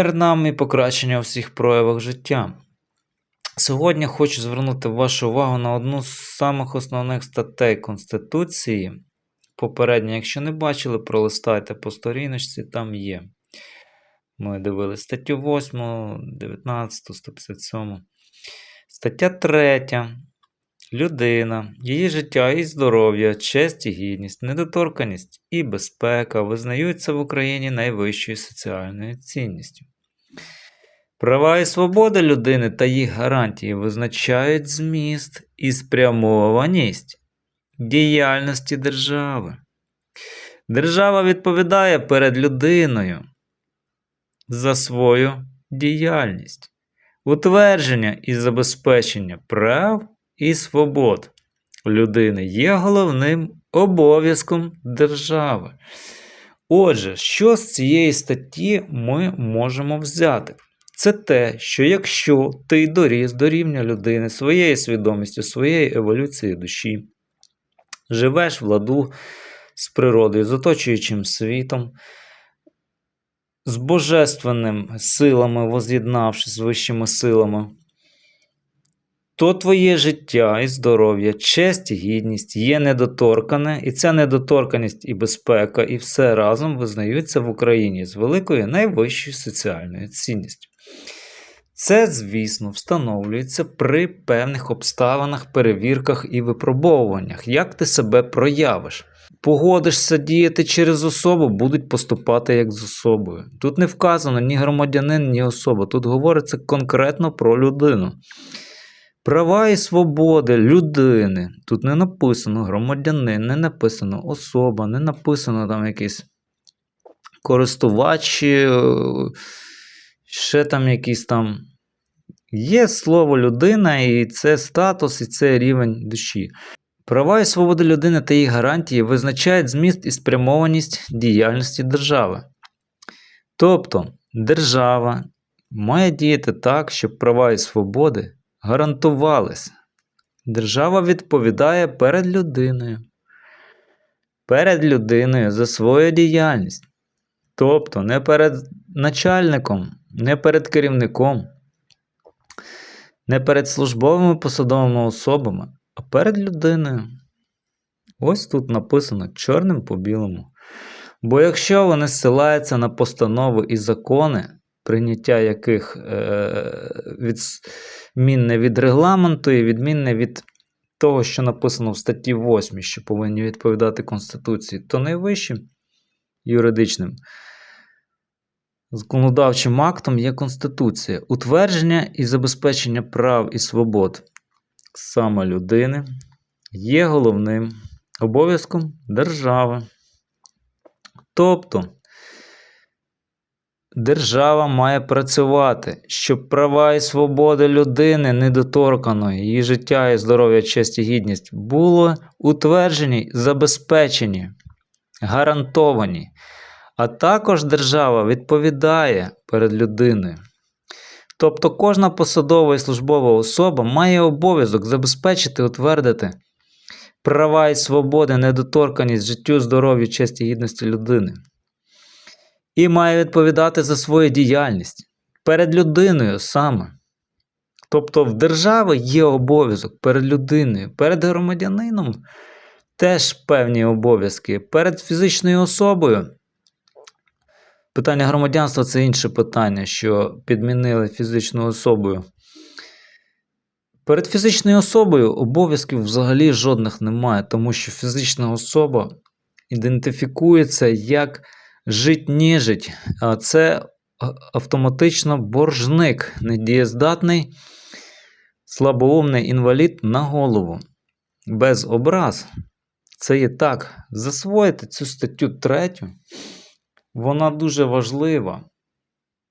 Мир нам і покращення у всіх проявах життя. Сьогодні хочу звернути вашу увагу на одну з самих основних статей Конституції. Попередньо, якщо не бачили, пролистайте по сторіночці, там є. Ми дивилися статтю 8, 19, 157. Стаття 3. Людина, її життя і здоров'я, честь і гідність, недоторканість і безпека визнаються в Україні найвищою соціальною цінністю. Права і свободи людини та їх гарантії визначають зміст і спрямованість діяльності держави. Держава відповідає перед людиною за свою діяльність, утвердження і забезпечення прав і свобод людини є головним обов'язком держави. Отже, що з цієї статті ми можемо взяти? Це те, що якщо ти доріс до рівня людини своєю свідомістю, своєю еволюцією душі, живеш в ладу з природою, з оточуючим світом, з божественним силами, воз'єднавшись з вищими силами, то твоє життя і здоров'я, честь і гідність є недоторкане, і ця недоторканість і безпека, і все разом визнаються в Україні з великою найвищою соціальною цінністю. Це, звісно, встановлюється при певних обставинах, перевірках і випробовуваннях, як ти себе проявиш. Погодишся діяти через особу, будуть поступати як з особою. Тут не вказано ні громадянин, ні особа. Тут говориться конкретно про людину. Права і свободи людини. Тут не написано громадянин, не написано особа, не написано там якийсь користувач, е, ще там якийсь там. Є слово людина, і це статус, і це рівень душі. Права і свободи людини та її гарантії визначають зміст і спрямованість діяльності держави. Тобто, держава має діяти так, щоб права і свободи гарантувалися. Держава відповідає перед людиною. Перед людиною за свою діяльність. Тобто не перед начальником, не перед керівником, не перед службовими посадовими особами, а перед людиною. Ось тут написано чорним по білому. Бо якщо вони зсилаються на постанови і закони, прийняття яких е, відмінне від регламенту і відмінне від того, що написано в статті 8, що повинні відповідати Конституції, то найвищим юридичним законодавчим актом є Конституція, утвердження і забезпечення прав і свобод саме людини є головним обов'язком держави. Тобто держава має працювати, щоб права і свободи людини недоторканої, її життя і здоров'я, честь і гідність були утверджені, забезпечені, гарантовані. А також держава відповідає перед людиною. Тобто кожна посадова і службова особа має обов'язок забезпечити, утвердити права і свободи, недоторканість життю, здоров'ю, честі і гідності людини. І має відповідати за свою діяльність перед людиною саме. Тобто в держави є обов'язок перед людиною, перед громадянином теж певні обов'язки, перед фізичною особою. Питання громадянства це інше питання, що підмінили фізичною особою. Перед фізичною особою обов'язків взагалі жодних немає, тому що фізична особа ідентифікується як жить-нежить, це автоматично боржник, недієздатний, слабоумний інвалід на голову. Без образ. Це є так. Засвоїти цю статтю третю вона дуже важлива,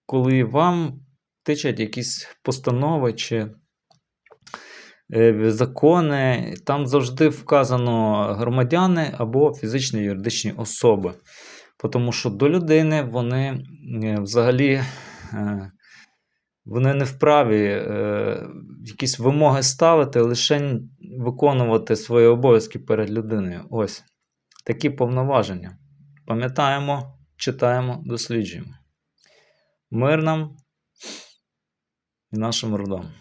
коли вам тичать якісь постанови чи е, закони, там завжди вказано громадяни або фізичні юридичні особи. Тому що до людини вони е, взагалі е, вони не вправі якісь вимоги ставити, лише виконувати свої обов'язки перед людиною. Ось такі повноваження. Пам'ятаємо читаємо, досліджуємо. Мир нам і нашим родам.